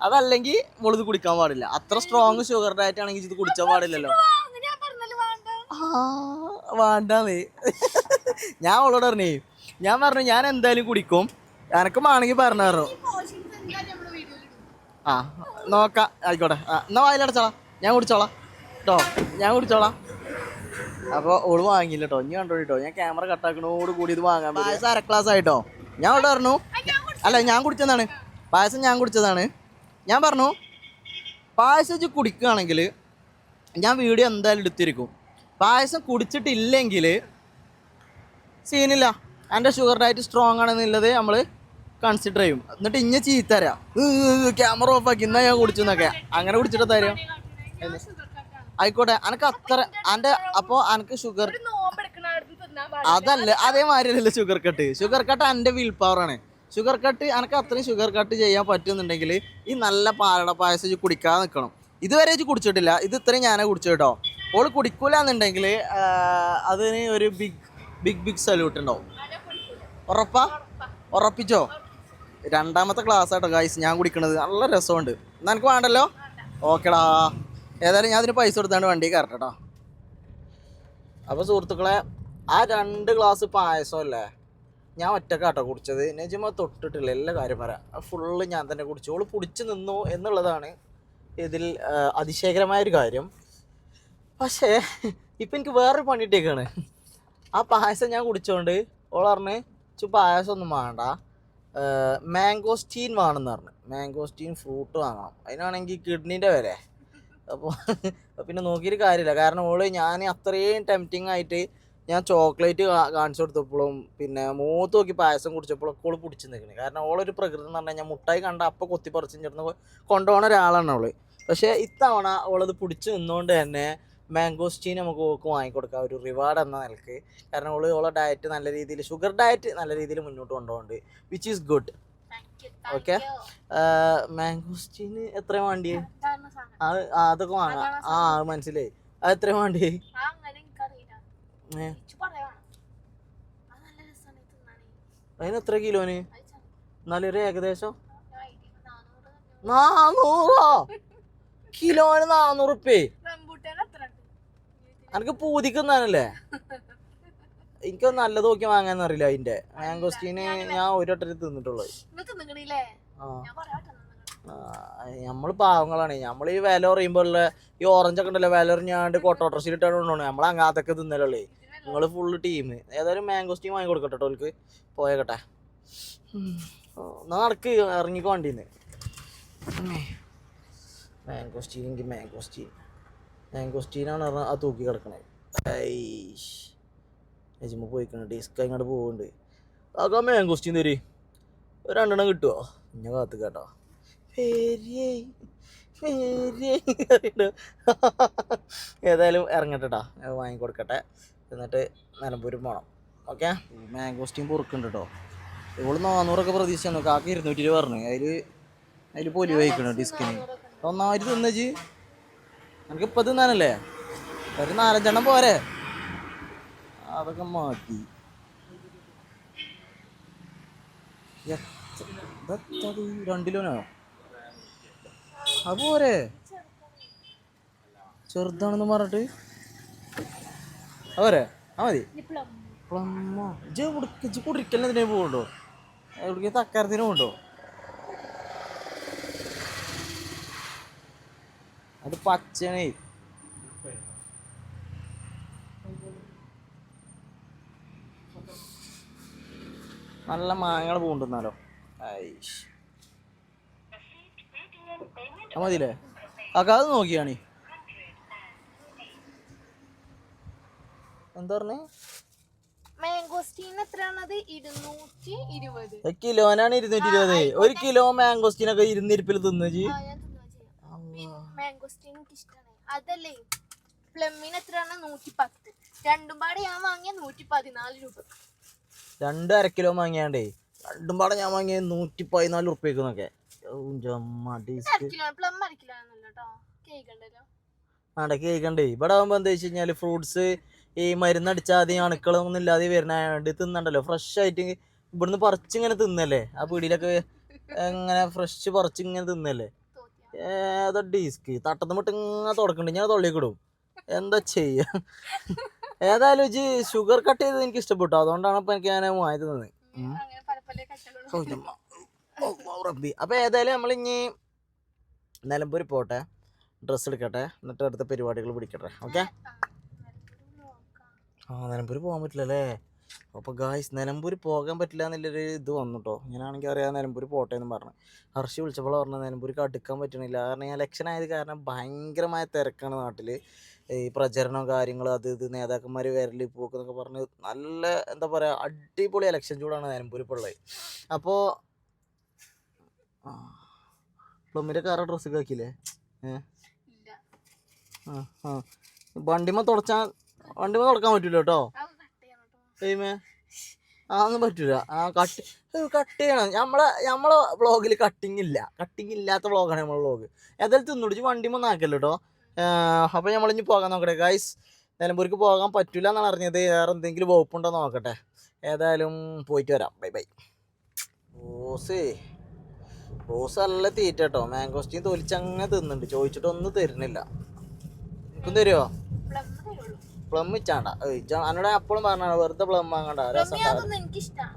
അതല്ലെങ്കിൽ മോളിത് കുടിക്കാൻ പാടില്ല. അത്ര സ്ട്രോങ് ഷുഗർ ഡയറ്റ് ആണെങ്കിൽ ഇത് കുടിച്ചാൻ പാടില്ലല്ലോ. വേണ്ടേ ഞാൻ അവളോട് പറഞ്ഞേ ഞാൻ പറഞ്ഞു ഞാൻ എന്തായാലും കുടിക്കും. എനക്കും ആണെങ്കിൽ പറഞ്ഞു ആ നോക്കാം. ആയിക്കോട്ടെ. ആ എന്നാ വായിലടച്ചോളാം ഞാൻ കുടിച്ചോളാം. കേട്ടോ ഞാൻ കുടിച്ചോളാം. അപ്പോൾ ഓൾ വാങ്ങിയില്ല കേട്ടോ ഇനി കണ്ടോ കേട്ടോ ഞാൻ ക്യാമറ കട്ടാക്കണോട് കൂടി ഇത് വാങ്ങാൻ അര ക്ലാസ് ആയിട്ടോ ഞാൻ അവിടെ പറഞ്ഞു. അല്ല ഞാൻ കുടിച്ചതാണ്. പായസം ഞാൻ കുടിച്ചതാണ്. ഞാൻ പറഞ്ഞു പായസം വെച്ച് കുടിക്കുകയാണെങ്കിൽ ഞാൻ വീഡിയോ എന്തായാലും എടുത്തിരിക്കും. പായസം കുടിച്ചിട്ടില്ലെങ്കിൽ സീനില്ല. എന്റെ ഷുഗർ ഡയറ്റ് സ്ട്രോങ് ആണെന്നുള്ളത് നമ്മൾ കൺസിഡർ ചെയ്യും. എന്നിട്ട് ഇഞ്ഞ ചീത്ത തരാം ക്യാമറ ഓഫ് ആക്കി. ഇന്നാ ഞാൻ കുടിച്ചു എന്നൊക്കെ. അങ്ങനെ കുടിച്ചിട്ട് തരാം ആയിക്കോട്ടെ. അനക്ക് അത്ര എന്റെ അപ്പോൾ അനക്ക് ഷുഗർ അതല്ല അതേമാതിരിയല്ല ഷുഗർ കട്ട് ഷുഗർ കട്ട് എന്റെ വിൽ പവറാണ് ഷുഗർ കട്ട് എനിക്ക് അത്രയും ഷുഗർ കട്ട് ചെയ്യാൻ പറ്റുന്നുണ്ടെങ്കിൽ ഈ നല്ല പാലട പായസം വെച്ച് കുടിക്കാതെ നിൽക്കണം ഇതുവരെ വെച്ച് കുടിച്ചിട്ടില്ല. ഇത് ഇത്രയും ഞാനേ കുടിച്ചു കേട്ടോ ഓൾ കുടിക്കൂല എന്നുണ്ടെങ്കിൽ അതിന് ഒരു ബിഗ് ബിഗ് ബിഗ് സല്യൂട്ട് ഉണ്ടാവും. ഉറപ്പാ? ഉറപ്പിച്ചോ? രണ്ടാമത്തെ ക്ലാസ് ആട്ടോ ഗൈസ് ഞാൻ കുടിക്കണത്. നല്ല രസമുണ്ട്. എന്നാൽ എനിക്ക് വേണ്ടല്ലോ? ഓക്കെടാ. ഏതായാലും ഞാൻ അതിന് പൈസ കൊടുത്താണ്ട് വണ്ടി കയറട്ടോ അപ്പോൾ സുഹൃത്തുക്കളെ ആ രണ്ട് ഗ്ലാസ് പായസം അല്ലേ ഞാൻ ഒറ്റക്കാട്ടോ കുടിച്ചത്. നെജിമ തൊട്ടിട്ടില്ല. എല്ലാ കാര്യം പറയാം. ഫുള്ള് ഞാൻ തന്നെ കുടിച്ചു. ഓൾ പിടിച്ചു നിന്നു എന്നുള്ളതാണ് ഇതിൽ അതിശയകരമായൊരു കാര്യം. പക്ഷേ ഇപ്പം എനിക്ക് വേറൊരു പണിയിട്ടേക്കാണ് ആ പായസം ഞാൻ കുടിച്ചോണ്ട് ഓൾ പറഞ്ഞ് ചു പായസം ഒന്നും വേണ്ട മാംഗോസ്റ്റീൻ വേണമെന്ന് പറഞ്ഞു. മാംഗോസ്റ്റീൻ ഫ്രൂട്ട് വാങ്ങണം. അതിനാണെങ്കിൽ കിഡ്നീന്റെ വരെ അപ്പോൾ പിന്നെ നോക്കിയിട്ട് കാര്യമില്ല. കാരണം ഓൾ ഞാൻ അത്രയും ടെംപ്റ്റിംഗ് ആയിട്ട് ഞാൻ ചോക്ലേറ്റ് കാണിച്ചു കൊടുത്തപ്പോഴും പിന്നെ മൂത്ത് നോക്കി പായസം കുടിച്ചപ്പോഴും ഒക്കെ ഓൾ പിടിച്ച് നിൽക്കണേ. കാരണം ഓളൊരു പ്രകൃതി എന്ന് പറഞ്ഞാൽ ഞാൻ മുട്ടായി കണ്ട അപ്പം കൊത്തി പറിച്ചും ചേർന്ന് കൊണ്ടുപോകുന്ന ഒരാളാണ് അവൾ പക്ഷേ ഇത്തവണ അവളത് പിടിച്ച് നിന്നുകൊണ്ട് തന്നെ മാംഗോസ്റ്റീൻ നമുക്ക് ഓക്ക് വാങ്ങിക്കൊടുക്കാം. ഒരു റിവാർഡ് എന്ന നിലയ്ക്ക്. കാരണം ഓൾ ഓളെ ഡയറ്റ് നല്ല രീതിയിൽ ഷുഗർ ഡയറ്റ് നല്ല രീതിയിൽ മുന്നോട്ട് കൊണ്ടുപോകുന്നുണ്ട് വിച്ച് ഈസ് ഗുഡ് ഓക്കെ മാംഗോസ്റ്റീന് എത്ര വേണ്ടി അത് അതൊക്കെ വാങ്ങാം. ആ മനസ്സിലായി. അത് എത്ര വേണ്ടി അതിന് എത്ര കിലോന്? അത് ച- എന്നാലും ഒരു ഏകദേശം നാനൂറോ കിലോന് നാനൂറ് നാന്നൂറോ? കിലോന് നാന്നൂറ് റംബൂട്ടാൻ എത്ര ഉണ്ട്? എനിക്ക് പൂതിക്കുന്നാനല്ലേ എനിക്ക് നല്ലത് നോക്കി വാങ്ങാൻ അറിയില്ല അതിന്റെ മാംഗോസ്റ്റീന് ഞാൻ ഒരു വട്ടത്തിൽ തിന്നിട്ടുള്ളത് നമ്മൾ നമ്മൾ പാവങ്ങളാണ്. നമ്മൾ ഈ വില പറയുമ്പോൾ ഈ ഓറഞ്ച് ഒക്കെ ഉണ്ടല്ലോ വില അറിഞ്ഞാണ്ട് കൊട്ടോട്ടർസിലിട്ടാണ് കൊണ്ടുപോകണം നമ്മൾ അങ്ങാത്തൊക്കെ തിന്നലുള്ളേ. നിങ്ങൾ ഫുള്ള് ടീം ഏതായാലും മാംഗോസ്റ്റീൻ വാങ്ങി കൊടുക്കട്ടെ കേട്ടോ എനിക്ക് പോയേക്കട്ടെ. എന്നാ നടക്ക്. ഇറങ്ങിക്കോ വണ്ടീന്ന്. മാംഗോസ്റ്റീൻ എങ്കിൽ മാംഗോസ്റ്റീൻ മാംഗോസ്റ്റീനാണ് പറഞ്ഞാൽ ആ തൂക്കി കിടക്കണേ. ഐഷ് യജുമ്പ പോയിക്കണ ഡിസ്ക് ഇങ്ങോട്ട് പോകുന്നുണ്ട് ആകാ മാംഗോസ്റ്റീൻ തരി. ഒരു രണ്ടെണ്ണം കിട്ടുമോ ഇന്ന കാത്ത് കേട്ടോ. അറിയണ്ടോ? *laughs* ഏതായാലും ഇറങ്ങട്ടെട്ടാ വാങ്ങിക്കൊടുക്കട്ടെ. എന്നിട്ട് നിലമ്പൂരും പോകണം ഓക്കെ? മാംഗോസ്റ്റീൻ പൊറുക്കുണ്ട് കേട്ടോ ഇവൾ നാന്നൂറൊക്കെ പ്രതീക്ഷിച്ചു കാക്ക ഇരുന്നൂറ്റി രൂപ പറഞ്ഞു. അതിൽ അതിൽ പൊലി വഹിക്കണം ഡിസ്കിന് ഒന്നാമത് തിന്നജ് എനിക്ക് ഇപ്പം തിന്നാനല്ലേ? ഒരു നാലഞ്ചെണ്ണം പോരെ. അതൊക്കെ മാറ്റി രണ്ടിലോനാണോ? അത് പോരെ ചെറുതാണെന്ന് പറഞ്ഞിട്ട്. അവരെ ആ മതി. പ്ലമ്മോ. ഇജ്ജ് കുടിക്ക ഇജ്ജ് കുടിക്കലിനെതിനെ പോകണ്ടോ എവിടേക്ക് തക്കാരത്തിന് പോകണ്ടോ അത് പച്ചണേ നല്ല മാങ്ങകൾ പൂണ്ടെന്നാലോ ഐഷ് മതിയില്ലേ? അക്ക അത് നോക്കിയാണി എന്താ പറഞ്ഞേ? മാംഗോസ്റ്റീൻ എത്രയാണത് ഇരുന്നൂറ്റി ഇരുപത്. കിലോനാണ് ഇരുന്നൂറ്റി ഇരുപത് ഒരു കിലോ ഇരുന്നിരിപ്പിൽ മാംഗോസ്റ്റീൻ എനിക്ക് ഇഷ്ടമാണ് അതല്ലേ? പ്ലമ്മിന് എത്രയാണ്? നൂറ്റി പത്ത് രണ്ടും പാടെ ഞാൻ വാങ്ങിയ നൂറ്റി പതിനാല് രൂപ. രണ്ട് അര കിലോ വാങ്ങിയാണ്ടേ. രണ്ടും പാടെ ഞാൻ വാങ്ങിയ നൂറ്റി പതിനാല് ഉറുപ്പ്യക്കുന്നൊക്കെ ആടെ കേൾക്കണ്ടേ ഇവിടെ ആകുമ്പോ എന്താ വെച്ച് ഫ്രൂട്ട്സ് ഈ മരുന്നടിച്ചാൽ അധികം അണുക്കളൊന്നും ഇല്ലാതെ വരുന്നതായതുകൊണ്ട് തിന്നണ്ടല്ലോ. ഫ്രഷ് ആയിട്ട് ഇവിടുന്ന് പറിച്ച് ഇങ്ങനെ തിന്നല്ലേ? ആ പീടിയിലൊക്കെ ഇങ്ങനെ ഫ്രഷ് പറിച്ച് ഇങ്ങനെ തിന്നല്ലേ ഏതാ ഡിസ്ക് തട്ടത്ത് മുട്ട് ഇങ്ങനെ തുടക്കണ്ട്. ഞാൻ തൊള്ളിക്കിടും എന്താ ചെയ്യ? ഏതായാലും ഇജ്ജ് ഷുഗർ കട്ട് ചെയ്തത് എനിക്ക് ഇഷ്ടപ്പെട്ടു. അതുകൊണ്ടാണ് ഇപ്പൊ എനിക്ക് ഞാൻ വാങ്ങി തന്നത് റബ്ബി. അപ്പോൾ ഏതായാലും നമ്മൾ ഇനി നിലമ്പൂർ പോട്ടെ. ഡ്രസ്സ് എടുക്കട്ടെ. എന്നിട്ട് അടുത്ത പരിപാടികൾ പിടിക്കട്ടെ. ഓക്കെ ആ നിലമ്പൂർ പോകാൻ പറ്റില്ല അല്ലേ അപ്പോൾ ഗായ്സ് നിലമ്പൂർ പോകാൻ പറ്റില്ല എന്നുള്ളൊരു ഇത് വന്നു കേട്ടോ ഞാനാണെങ്കിൽ അറിയാം നിലമ്പൂർ പോട്ടെ എന്ന് പറഞ്ഞു. ഹർഷി വിളിച്ചപ്പോൾ പറഞ്ഞു നിലമ്പൂർക്ക് അടുക്കാൻ പറ്റണില്ല. കാരണം ഞാൻ ഇലക്ഷൻ ആയത് കാരണം ഭയങ്കരമായ തിരക്കാണ് നാട്ടിൽ ഈ പ്രചരണം കാര്യങ്ങളും അത് ഇത് നേതാക്കന്മാർ വിരലി പോക്ക് എന്നൊക്കെ പറഞ്ഞ് നല്ല എന്താ പറയുക അടിപൊളി ഇലക്ഷൻ ചൂടാണ് നിലമ്പൂർ ഇപ്പോൾ ഉള്ളത്. അപ്പോൾ പ്ലമ്മിന്റെ കാറ ഡ്രസ്സ് ആക്കിയില്ലേ ഇല്ല. ആ ആ. വണ്ടിമ തുടച്ചാൽ വണ്ടിമ തുടക്കാൻ പറ്റില്ല കേട്ടോ ടൈമേ ആ ഒന്നും പറ്റൂല. ആ കട്ട് കട്ട് ചെയ്യണം. നമ്മളെ നമ്മളെ ബ്ലോഗിൽ കട്ടിങ് ഇല്ല. കട്ടിങ് ഇല്ലാത്ത ബ്ലോഗാണ് നമ്മളെ വ്ളോഗ് ഏതായാലും തിന്നുടിച്ച് വണ്ടി ഒന്നും ആക്കല്ലോ കേട്ടോ അപ്പോൾ നമ്മളിഞ്ഞ് പോകാൻ നോക്കട്ടെ ഗൈസ് നിലമ്പൂർക്ക് പോകാൻ പറ്റൂല എന്നാണ് അറിഞ്ഞത്. വേറെ എന്തെങ്കിലും വകുപ്പുണ്ടോ നോക്കട്ടെ. ഏതായാലും പോയിട്ട് വരാം. Bye bye. റോസേ റോസ് നല്ല തീറ്റ കേട്ടോ മാംഗോസ്റ്റീൻ തൊലിച്ചങ്ങനെ തിന്നുന്നുണ്ട്. ചോദിച്ചിട്ടൊന്നും തരുന്നില്ല. എനിക്കും തരുമോ പ്ലം ഇച്ചാണ്ട. എന്നോട് അപ്പോഴും പറഞ്ഞാണ് വെറുതെ പ്ലം വാങ്ങണ്ട രസം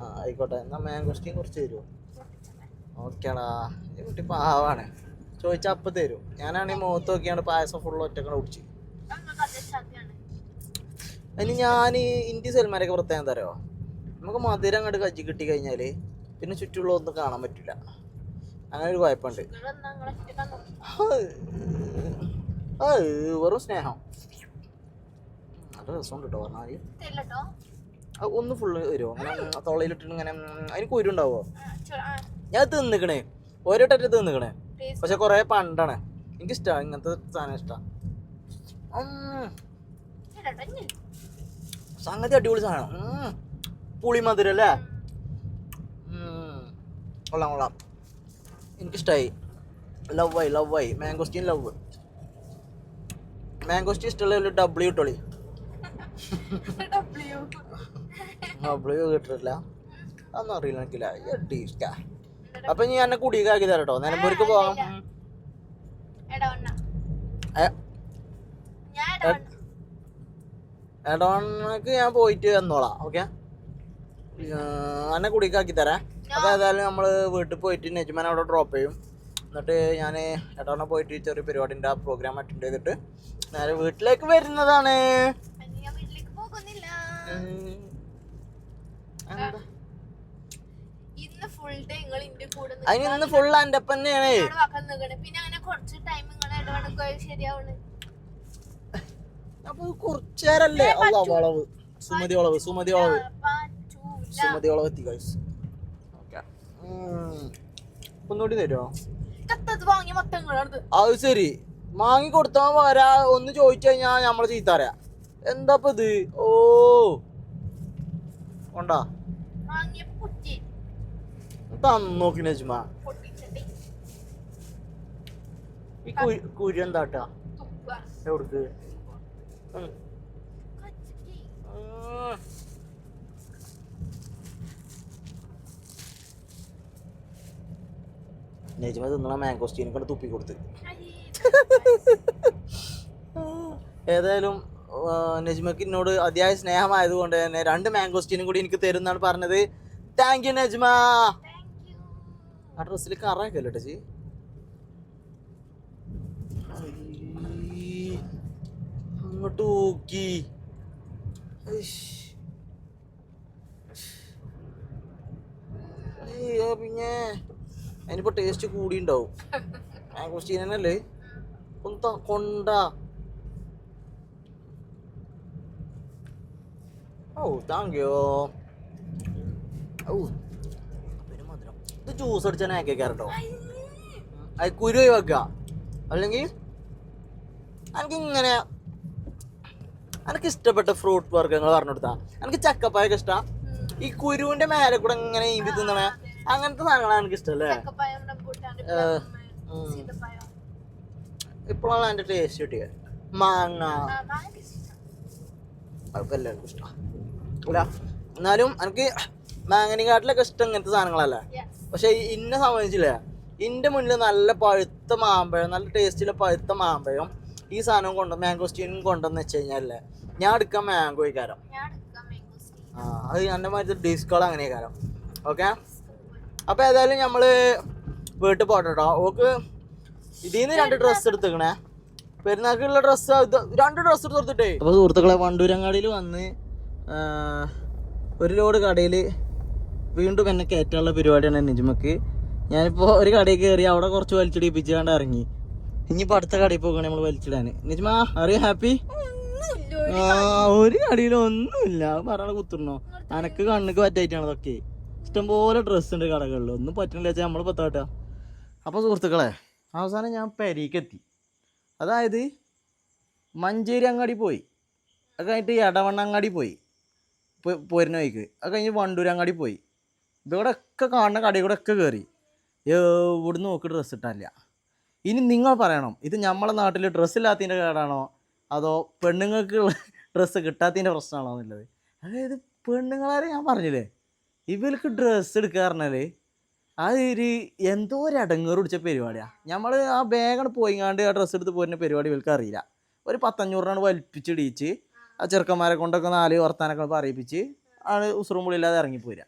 ആ ആയിക്കോട്ടെ. എന്നാ മാംഗോസ്റ്റീൻ കുറച്ച് തരുമോ ഓക്കേടാ. ഈ കുട്ടി പാവാണ്. ചോദിച്ചാൽ അപ്പം തരും. ഞാനാണെങ്കിൽ മുഖത്ത് നോക്കിയാണ് പായസം ഫുൾ ഒറ്റക്കണ കുടിച്ച്. അതിന് ഞാൻ ഇന്ത്യ സെൽമാരൊക്കെ പ്രത്യേകം തരോ നമുക്ക് മധുരം അങ്ങോട്ട് കജ്ജി കിട്ടി കഴിഞ്ഞാൽ പിന്നെ ചുറ്റുള്ള ഒന്നും കാണാൻ പറ്റില്ല അങ്ങനെ ഒരു കുഴപ്പമുണ്ട് വെറും സ്നേഹം. നല്ല രസമുണ്ട് കേട്ടോ പറഞ്ഞാൽ ഒന്ന് ഫുള്ള് വരുമോ അങ്ങനെ തൊള്ളയിലിട്ടിട്ട് ഇങ്ങനെ അതിന് കുരുണ്ടാവോ ഞാൻ തിന്നിക്കണേ. ഓരോ ടറ്റ് തിന്നിക്കണേ. പക്ഷെ കുറേ പണ്ടാണ്. എനിക്ക് ഇഷ്ടമാണ് ഇങ്ങനത്തെ സാധനം ഇഷ്ടമാണ് സംഗതി അടിപൊളി സാധനം. പുളിമധുരല്ലേ അല്ലേ? കൊള്ളാം കൊള്ളാം. എനിക്കിഷ്ടമായി ലവ് ആയി ലവ് ആയി. മാംഗോസ്റ്റീൻ ലവ് മാംഗോസ്റ്റീൻ ഇഷ്ടമുള്ള ഒരു ഡബ്ല്യു ടോളി ഡബ്ല്യു കിട്ടില്ല അതൊന്നും അറിയില്ല എനിക്കില്ല. ഇഷ്ട. അപ്പൊ ഇനി എന്നെ കുടിയൊക്കെ തരാം കേട്ടോ നിലമ്പൂർക്ക് പോകാം എടോണക്ക് ഞാൻ ഞാൻ പോയിട്ട് വന്നോളാം ഓക്കെ എന്നെ കുടിക്കാക്കി തരാം. അപ്പൊ ഏതായാലും നമ്മൾ വീട്ടിൽ പോയിട്ട് നെജ്മാൻ അവിടെ ഡ്രോപ്പ് ചെയ്യും. എന്നിട്ട് ഞാൻ എടവണ്ണ പോയിട്ട് ചെറിയ പരിപാടിന്റെ ആ പ്രോഗ്രാം അറ്റൻഡ് ചെയ്തിട്ട് നേരെ വീട്ടിലേക്ക് വരുന്നതാണ്. അതിന് ഇന്ന് ഫുൾ എന്റെ ഒപ്പം തന്നെയാണ്. അപ്പൊ കുറച്ചേരല്ലേ വളവ്. സുമതി വളവ് സുമതി വളവ്. സുമതി വളവ് എത്തി ഓക്കെ ഒന്നുകൂടി തരുമോ കത്തത് മൊത്തം അത് ശരി. വാങ്ങി കൊടുത്താൽ വരാ. ഒന്ന് ചോദിച്ചു കഴിഞ്ഞാ നമ്മളെ ചീത്ത അറിയാം എന്താ ഇപ്പൊ ഇത്? ഓ. കൊണ്ടാ? വാങ്ങിയപ്പോ കുറ്റി. തന്നോക്കി നജ്മ പൊട്ടിച്ചിട്ട്. ഈ കുരു എന്താട്ടാ? എവിടക്ക്? നജ്മ തിന്നണ മാങ്കോസ്റ്റീനെ കൊണ്ട് തുപ്പി കൊടുത്ത്. ഏതായാലും നജ്മക്ക് എന്നോട് അതിയായ സ്നേഹമായതുകൊണ്ട് തന്നെ രണ്ട് മാങ്കോസ്റ്റീനും കൂടി എനിക്ക് തരുന്നാണ് പറഞ്ഞത്. Thank you Najma. ആ ഡ്രസ്സിൽ കറക്കല്ലോ ടച്ചി അങ്ങോട്ട് ഊക്കി. പിന്നെ. അതിനിപ്പോ ടേസ്റ്റ് കൂടി ഉണ്ടാവും മാങ്കോസ്റ്റീനല്ലേ ഒന്ന് കൊണ്ട. ഓ താങ്ക് യു ഓ ഇത് ജ്യൂസ് അടിച്ചാൽ ആക്കിയേക്കാറട്ടോ അത് കുരു വെക്കുക അല്ലെങ്കിൽ എനിക്ക് ഇങ്ങനെ എനിക്ക് ഇഷ്ടപ്പെട്ട ഫ്രൂട്ട് വർഗങ്ങൾ പറഞ്ഞു കൊടുത്താ. എനിക്ക് ചക്കപ്പായൊക്കെ ഇഷ്ടമാണ് ഈ കുരുവിന്റെ മേലെ കൂടെ ഇങ്ങനെ ഈ തിന്നണേ? അങ്ങനത്തെ സാധനങ്ങളാണ് എനിക്ക് ഇഷ്ടല്ലേ ഇപ്പോഴാണ് അതിന്റെ ടേസ്റ്റ് കിട്ടിയത്. മാങ്ങ. അതൊക്കെ എല്ലാവർക്കും ഇഷ്ടമാണ് എന്നാലും എനിക്ക് മാങ്ങനിക്കാട്ടിലൊക്കെ ഇഷ്ടം ഇങ്ങനത്തെ സാധനങ്ങളല്ലേ. പക്ഷെ ഇന്നെ സംബന്ധിച്ചില്ലേ ഇന്റെ മുന്നിൽ നല്ല പഴുത്ത മാമ്പഴം നല്ല ടേസ്റ്റിലെ പഴുത്ത മാമ്പഴം ഈ സാധനം കൊണ്ട് മാംഗോ സ്റ്റീനും കൊണ്ടെന്ന് വെച്ച് കഴിഞ്ഞാലേ ഞാൻ എടുക്കാൻ മാംഗോ കാരം. ഞാൻ എടുക്കാം മാംഗോസ്റ്റീൻ ആ അത് എന്റെ മാതിരി ഡിസ്കോൾ അങ്ങനെ കാരം. ഓക്കെ അപ്പോൾ ഏതായാലും നമ്മൾ വീട്ടിൽ പോട്ടെ കേട്ടോ ഓക്ക് ഇതിൽ നിന്ന് രണ്ട് ഡ്രസ്സ് എടുത്തേക്കണേ. പെരുന്നാൾക്കുള്ള ഡ്രസ്സ് രണ്ട് ഡ്രസ്സ് എടുത്തിട്ടേ അപ്പോൾ സുഹൃത്തുക്കളെ വണ്ടൂരങ്ങാടിയിൽ വന്ന് ഒരു ലോഡ് കടയിൽ വീണ്ടും എന്നെ കയറ്റാനുള്ള പരിപാടിയാണ് നിജമക്ക്. ഞാനിപ്പോൾ ഒരു കടയിൽ കയറി അവിടെ കുറച്ച് വലിച്ചിടിപ്പിച്ചാണ്ട് ഇറങ്ങി. ഇനിയിപ്പോൾ അടുത്ത കടയിൽ പോകണേ നമ്മൾ വലിച്ചിടാൻ. നിജുമ അറിയ ഹാപ്പി ആ ഒരു കടയിലൊന്നുമില്ല പറയണ കുത്തിരണോ അനക്ക് കണ്ണുക്ക് പറ്റായിട്ടാണ് അതൊക്കെ ഇഷ്ടംപോലെ ഡ്രസ്സ് ഉണ്ട് കടകളിൽ ഒന്നും പറ്റണില്ല വെച്ചാൽ നമ്മൾ പത്താട്ടാ അപ്പോൾ സുഹൃത്തുക്കളെ അവസാനം ഞാൻ പെരീക്കെത്തി. അതായത് മഞ്ചേരി അങ്ങാടി പോയി. അത് കഴിഞ്ഞിട്ട് എടവണ്ണ അങ്ങാടി പോയി. പോരുന്ന വഴിക്ക്. അത് കഴിഞ്ഞ് വണ്ടൂർ അങ്ങാടി പോയി. ഇതോടെ ഒക്കെ കാണുന്ന കടയിൽ കൂടെ ഒക്കെ കയറി ഇവിടുന്ന് നോക്കി ഡ്രസ്സ് ഇട്ടാനില്ല. ഇനി നിങ്ങൾ പറയണം ഇത് നമ്മളെ നാട്ടിൽ ഡ്രസ്സ് ഇല്ലാത്തതിന്റെ കേടാണോ? അതോ പെണ്ണുങ്ങൾക്ക് ഡ്രസ്സ് കിട്ടാത്തതിന്റെ പ്രശ്നമാണോ എന്നുള്ളത്? അതായത് പെണ്ണുങ്ങളാരെ ഞാൻ പറഞ്ഞില്ലേ? ഇവർക്ക് ഡ്രസ്സ് എടുക്കുക പറഞ്ഞാൽ അത് ഒരു എന്തോ ഒരു അടങ്ങേറ് പിടിച്ച പരിപാടിയാണ് നമ്മൾ ആ ബാഗാണ് പോയിങ്ങാണ്ട് ആ ഡ്രസ്സ് എടുത്ത് പോരുന്ന പരിപാടി ഇവർക്ക് അറിയില്ല. ഒരു പത്തഞ്ഞൂറിനാണ് വലിപ്പിച്ചിടിച്ച് ആ ചെറുക്കന്മാരെ കൊണ്ടൊക്കെ നാല് വർത്താനൊക്കെ പറയിപ്പിച്ച് ആണ് ഉസ്രൂം പുള്ളില്ലാതെ ഇറങ്ങിപ്പോരുക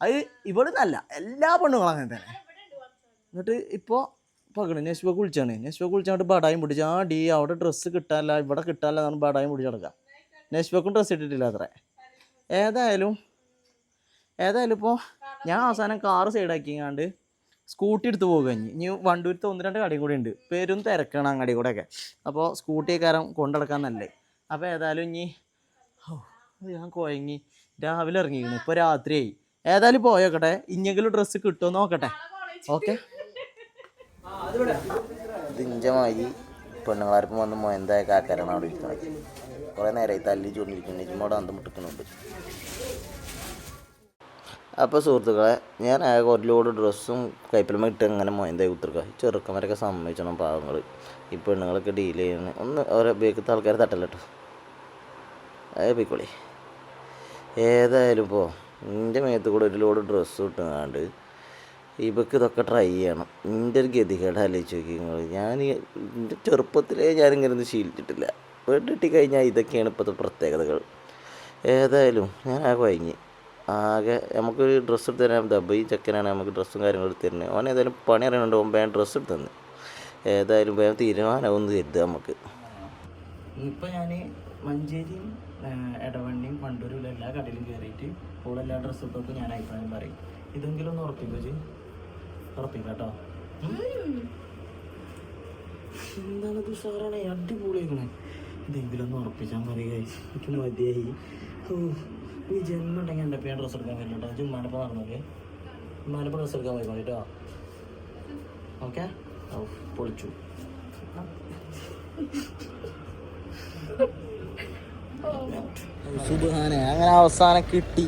അത് ഇവിടെ നല്ല എല്ലാ പെണ്ണുങ്ങളും അങ്ങനെ തന്നെ. എന്നിട്ട് ഇപ്പോൾ പകണ് നെസ്ബക്ക് കുളിച്ചാണ് നെസ്ബക്ക് വിളിച്ചാണ്ട് ബടായും പിടിച്ച് ആ ഡി അവിടെ ഡ്രസ്സ് കിട്ടാനില്ല ഇവിടെ കിട്ടാനില്ല എന്നാണ് ബടായും പിടിച്ച് കിടക്കുക നെസ്ബക്കും ഡ്രസ്സ് ഇട്ടിട്ടില്ല അത്ര. ഏതായാലും ഏതായാലും ഇപ്പോൾ ഞാൻ അവസാനം കാറ് സൈഡാക്കിങ്ങാണ്ട് സ്കൂട്ടി എടുത്ത് പോകുക ഇനി. ഇനി വണ്ടൂരത്തെ ഒന്ന് രണ്ട് കടയും കൂടി ഉണ്ട്. പേരും തിരക്കാണ് അങ്ങടി കൂടെ ഒക്കെ അപ്പോൾ സ്കൂട്ടി കാരം കൊണ്ടെടുക്കാൻ നല്ലേ. അപ്പോൾ ഏതായാലും ഇനി ഞാൻ കോയങ്ങി. രാവിലെ ഇറങ്ങിയിരുന്നു ഇപ്പോൾ രാത്രിയായി. ഏതായാലും പോയോക്കട്ടെ. ഇനിയെങ്കിലും ഡ്രസ്സ് കിട്ടുമോ നോക്കട്ടെ. ഓക്കെ. ഇതിഞ്ചമായി പെണ്ണുങ്ങളാർക്കും വന്ന് മൊയന്തായ കാക്കാരാണ് അവിടെ ഇരിക്കുന്നത് കുറേ നേരമായി തല്ലി ചൂണ്ടിരിക്കുന്നു. ഇജിമോട് അന്തം മുട്ടിക്കുന്നുണ്ട്. അപ്പോൾ സുഹൃത്തുക്കളെ ഞാൻ ആകെ ഒരു ലോഡ് ഡ്രസ്സും കൈപ്പിലമ്മ ഇട്ട് അങ്ങനെ മൊയന്തായി കുത്തിർക്കുക ചെറുക്കന്മാരൊക്കെ സമ്മതിച്ചണം പാവങ്ങൾ ഈ പെണ്ണുങ്ങളൊക്കെ ഡീൽ ചെയ്യണം ഒന്ന് ഓരോ ബേക്കത്തെ ആൾക്കാരെ കേട്ടോ അതേ പോയിക്കോളി. ഏതായാലും ഇപ്പോൾ എന്റെ മേത്ത് കൂടെ ഒരു ലോഡ് ഡ്രസ്സ് ഇട്ടുങ്ങാണ്ട് ഇവക്ക് ഇതൊക്കെ ട്രൈ ചെയ്യണം. എന്റെ ഒരു ഗതികേട് ആലോചിച്ച് നോക്കി നിങ്ങൾ ഞാൻ എന്റെ ചെറുപ്പത്തിലേ ഞാനിങ്ങനെ ശീലിച്ചിട്ടില്ല. വീട്ടിട്ടി കഴിഞ്ഞാൽ ഇതൊക്കെയാണ് ഇപ്പോഴത്തെ പ്രത്യേകതകൾ. ഏതായാലും ഞാൻ ആ വൈകി ആകെ നമുക്കൊരു ഡ്രസ്സ് എടുത്ത് തരാൻ ദബൈ ചെക്കനാണ് നമുക്ക് ഡ്രസ്സും കാര്യങ്ങളും എടുത്ത് തരുന്നത്. ഓൻ ഏതായാലും പണി അറിയണുണ്ട് ഓൻ വേഗം ഡ്രസ്സ് എടുത്ത് തന്നെ. ഏതായാലും വേഗം തീരുമാനമാവും കരുതുക നമുക്ക്. ഇപ്പം ഞാൻ മഞ്ചേരിയും ഇടവണ്ണിയും പണ്ടൂരും എല്ലാ കടയിലും കയറിയിട്ട് ഇപ്പോൾ എല്ലാ ഡ്രസ്സ് ഇട്ടൊക്കെ ഞാൻ അഭിപ്രായം പറയും. ഇതെങ്കിലും ഒന്ന് ഉറപ്പിക്കോ ജി. ഉറപ്പിക്കാം കേട്ടോ. എന്താണത് സാറാണ് അടിപൊളിയാക്കണേ ഇതെങ്കിലും ഒന്ന് ഉറപ്പിച്ചാൽ പറയുക. എനിക്ക് മതിയായി. ഓ ഈ ജന്മം ഉണ്ടെങ്കിൽ എന്റെ പേര് ഡ്രസ്സ് എടുക്കാൻ വരില്ല കേട്ടോ. ജുമ്മാനപ്പോൾ നടന്നോക്കെ ഉമ്മാനപ്പോൾ ഡ്രസ്സ് എടുക്കാൻ പോയിക്കോളി കേട്ടോ. ഓക്കെ പൊളിച്ചു. അങ്ങനെ അവസാനം കിട്ടി.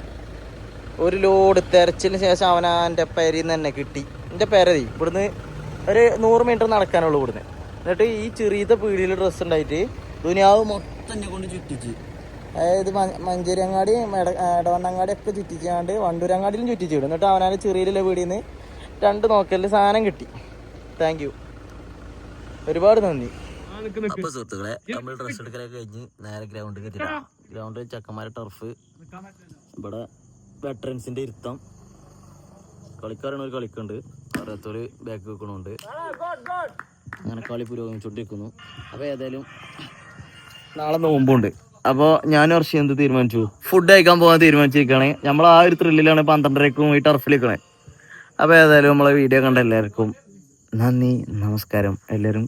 ഒരു ലോഡ് തെരച്ചിന് ശേഷം അവൻ എന്റെ പേരിൽ നിന്ന് തന്നെ കിട്ടി. എന്റെ പേരതി ഇവിടുന്ന് ഒരു നൂറ് മീറ്റർ നടക്കാനുള്ളൂ ഇവിടുന്ന്. എന്നിട്ട് ഈ ചെറിയത്തെ പീടിയിൽ ഡ്രസ്സ് ഉണ്ടായിട്ട് ദുനിയാവ് മൊത്തം എന്നെ കൊണ്ട് ചുറ്റിച്ച്. അതായത് മഞ്ചേരിയങ്ങാടി എടവണ്ണങ്ങാടി ഒക്കെ ചുറ്റിച്ചാണ്ട് വണ്ടൂരങ്ങാടിയിലും ചുറ്റിച്ചു വിടും എന്നിട്ട് അവനാണ് ചെറിയിലെ വീടിൽ നിന്ന് രണ്ട് നോക്കലിൽ സാധനം കിട്ടി. താങ്ക് യു ഒരുപാട് നന്ദി. അപ്പൊ സുഹൃത്തുക്കളെ നമ്മൾ ഡ്രസ് എടുക്കലൊക്കെ കഴിഞ്ഞ് നേരെ ഗ്രൗണ്ടിൽ എത്തിയിട്ടാണ് ഗ്രൗണ്ട് ചെക്കന്മാരെ ടർഫ് ഇവിടെ വെറ്ററൻസിന്റെ ഇരുത്തം. കളിക്കാരാണ് ഒരു കളിക്കുന്നുണ്ട് അറിയാത്തൊരു ബാക്ക് വെക്കണുണ്ട്. അങ്ങനെ കളി പുരോഗമിച്ചോണ്ടിരിക്കുന്നു. അപ്പൊ ഏതായാലും നാളെ നോമ്പുണ്ട് അപ്പോൾ ഞാൻ വർഷം എന്ത് തീരുമാനിച്ചു? ഫുഡ് കഴിക്കാൻ പോകാൻ തീരുമാനിച്ചിരിക്കുകയാണ്. നമ്മൾ ആ ഒരു ത്രില്ലിലാണ് പന്ത്രണ്ടരക്കും ഈ ടർഫിലിരിക്കണേ അപ്പോൾ ഏതായാലും നമ്മളെ വീഡിയോ കണ്ട എല്ലാവർക്കും നന്ദി നമസ്കാരം. എല്ലാവരും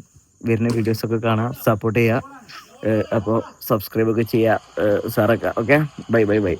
വരുന്ന വീഡിയോസൊക്കെ കാണാം സപ്പോർട്ട് ചെയ്യുക അപ്പോൾ സബ്സ്ക്രൈബ് ഒക്കെ ചെയ്യുക സാറൊക്കെ ഓക്കെ ബൈ ബൈ ബൈ